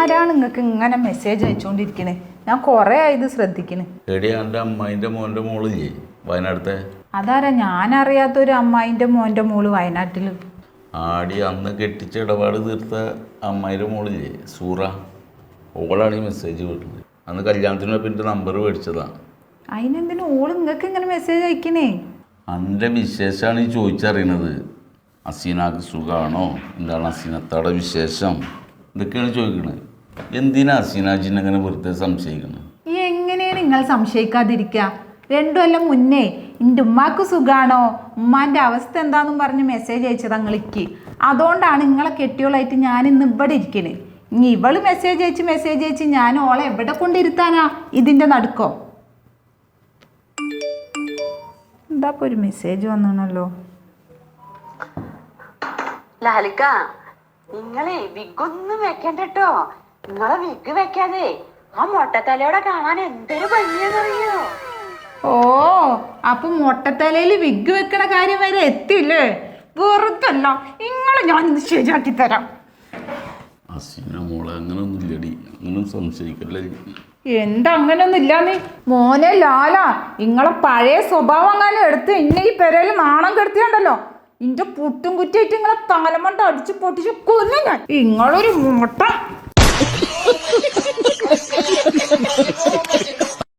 ആരാണ് നിങ്ങൾക്ക് ഇങ്ങനെ മെസ്സേജ് അയച്ചുകൊണ്ടിരിക്കണേ ഞാൻ കുറെ ആയത് ശ്രദ്ധിക്കണേ. എടി എന്റെ അമ്മായിന്റെ മോന്റെ മോളില്ലേ? വയനാടത്തെ? അതാരാ? ഞാൻ അറിയാത്ത ഒരു അമ്മായിന്റെ മോന്റെ മോൾ വയനാട്ടിൽ. ആടി അന്ന് കെട്ടിച്ച ഇടപാട് തീർത്ത അമ്മായിന്റെ മോളില്ലേ? സൂറ. ഓളാണ് ഈ മെസ്സേജ് വിട്ടത്. അന്ന് കല്യാണത്തിന് പിന്നെ നമ്പർ മേടിച്ചതാണ് അതിനെന്തിനു ഓൾ നിങ്ങൾക്ക് ഇങ്ങനെ മെസ്സേജ് അയക്കണേ? അന്റെ വിശേഷമാണ് ഈ ചോദിച്ചറിയണത്. അസീനാക്ക് സുഖമാണോ എന്താണ് അസീനത്തയുടെ വിശേഷം? ഇതൊക്കെയാണ് ചോദിക്കുന്നത് എന്തിനാ അസീനാജിനെ അങ്ങനെ വെറുതെ സംശയിക്കുന്നത് ഈ എങ്ങനെയാണ് നിങ്ങൾ സംശയിക്കാതിരിക്കുക രണ്ടു കൊല്ലം മുന്നേ എന്റെ ഉമ്മാക്ക് സുഖാണോ? ഉമ്മാന്റെ അവസ്ഥ എന്താന്നും പറഞ്ഞ് മെസ്സേജ് അയച്ചത് അങ്ങളിക്ക് അതുകൊണ്ടാണ് നിങ്ങളെ കെട്ടിയോളായിട്ട് ഞാൻ ഇന്ന് ഇവിടെ ഇരിക്കണേ. ഇനി ഇവൾ മെസ്സേജ് അയച്ച് മെസ്സേജ് അയച്ച് ഞാൻ ഓളെ എവിടെ കൊണ്ടിരുത്താനാ ഇതിന്റെ നടുക്കോ? എന്താ ഒരു മെസ്സേജ് വന്നാണല്ലോ ലാലിക്ക നിങ്ങളെ വിഗൊന്നും വെക്കണ്ട കേട്ടോ നിങ്ങളെ വിഗ് വെക്കാതെ ആ മൊട്ടത്തലയോടെ കാണാൻ എന്തൊരു ഭംഗിയാന്നറിയോ ഓ അപ്പൊ മൊട്ടത്തലയിൽ വിഗ് വെക്കണ കാര്യം വരെ എത്തില്ലേ വെറുതല്ല നിങ്ങളെ ഞാൻ ഇന്ന് ശരിയാക്കി തരാം. അസീന മോളെ അങ്ങനൊന്നും ഇല്ലടി അങ്ങനെ സംശയിക്കല്ലേ? എന്താ അങ്ങനൊന്നും ഇല്ലാന്ന് മോനെ ലാല നിങ്ങളെ പഴയ സ്വഭാവം അങ്ങനെ എടുത്ത് ഇന്നീ ഈ പെരയിൽ നാണം കെടുത്തിയുണ്ടല്ലോ. ഇന്റെ പുട്ടും കുറ്റിയായിട്ട് നിങ്ങളെ തലമണ്ട അടിച്ച് പൊട്ടിച്ച് കൊന്നു ഞാൻ. നിങ്ങളൊരു മുട്ട.